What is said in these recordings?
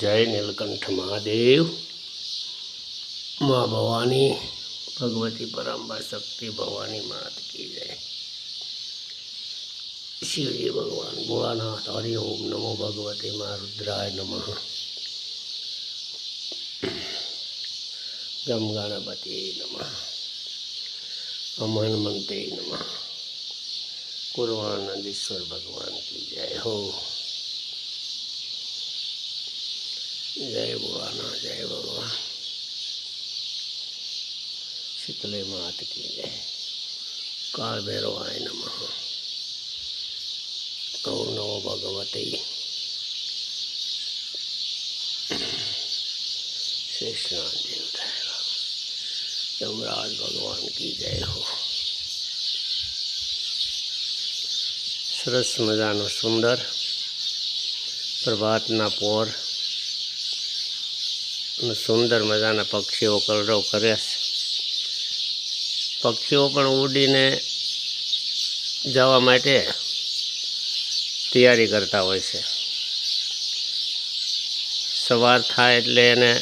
જય નીલકંઠ મહાદેવ. મા ભવાની ભગવતી પરંબા શક્તિ ભવાની માત કી જય. શિવજી ભગવાન, ભોળાનાથ, હરિ ઓમ નમો ભગવતે મા રુદ્રાય નમઃ. ગમ ગણપતિ નમઃ. અમ હનુમંતે નમઃ. કુરવાનંદેશ્વર ભગવાન કી જય હો. ભગવાન જય ભગવાન. શીતલે માત કી જય. કાળ ભૈરવાય નમઃ. ઓ નમો ભગવતે શેષનાથ દેવ યમરાજ ભગવાન કી જય હો. સરસ મજાનો સુંદર પ્રભાતના પોર અને સુંદર મજાના પક્ષીઓ કલરવ કરે છે. પક્ષીઓ પણ ઉડીને જવા માટે તૈયારી કરતા હોય છે. સવાર થાય એટલે એને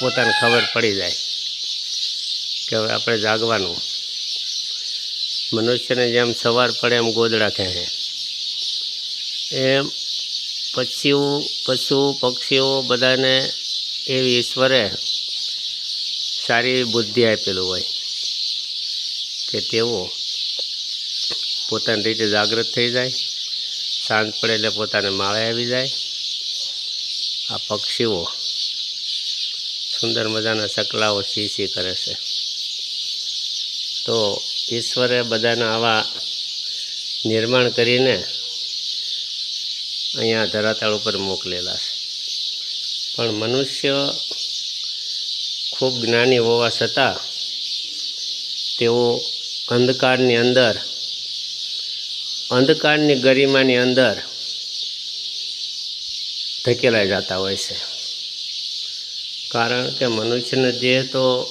પોતાને ખબર પડી જાય કે હવે આપણે જાગવાનું. મનુષ્યને જેમ સવાર પડે એમ ગોદડા ખેંચે. એમ પક્ષીઓ, પશુ, પક્ષીઓ બધાને એવી ઈશ્વરે સારી બુદ્ધિ આપેલું હોય કે તેઓ પોતાની રીતે જાગૃત થઈ જાય સાંજ પડે એટલે પોતાને માળે આવી જાય. આ પક્ષીઓ સુંદર મજાના ચકલાઓ સી સી કરે છે. તો ઈશ્વરે બધાના આવા નિર્માણ કરીને અહીંયા ધરાતળ ઉપર મોકલેલા છે. પણ મનુષ્ય ખૂબ જ્ઞાની હોવા છતાં તેઓ અંધકારની અંદર, અંધકારની ગરિમાની અંદર ધકેલાઈ જતા હોય છે. કારણ કે મનુષ્યનો દેહ તો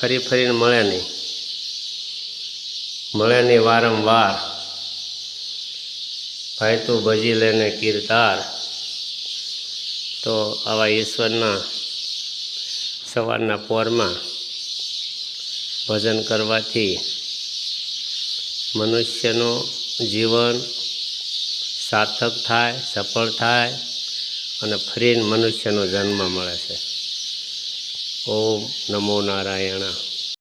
ફરી ફરીને મળે નહીં. મળે નહીં વારંવાર. ભાઈ તું ભજી લેને કીર્તાર. તો આવા ઈશ્વરના સવારના પોરમાં ભજન કરવાથી મનુષ્યનું જીવન સાર્થક થાય, સફળ થાય અને ફરીને મનુષ્યનો જન્મ મળે છે. ઓમ નમો નારાયણ.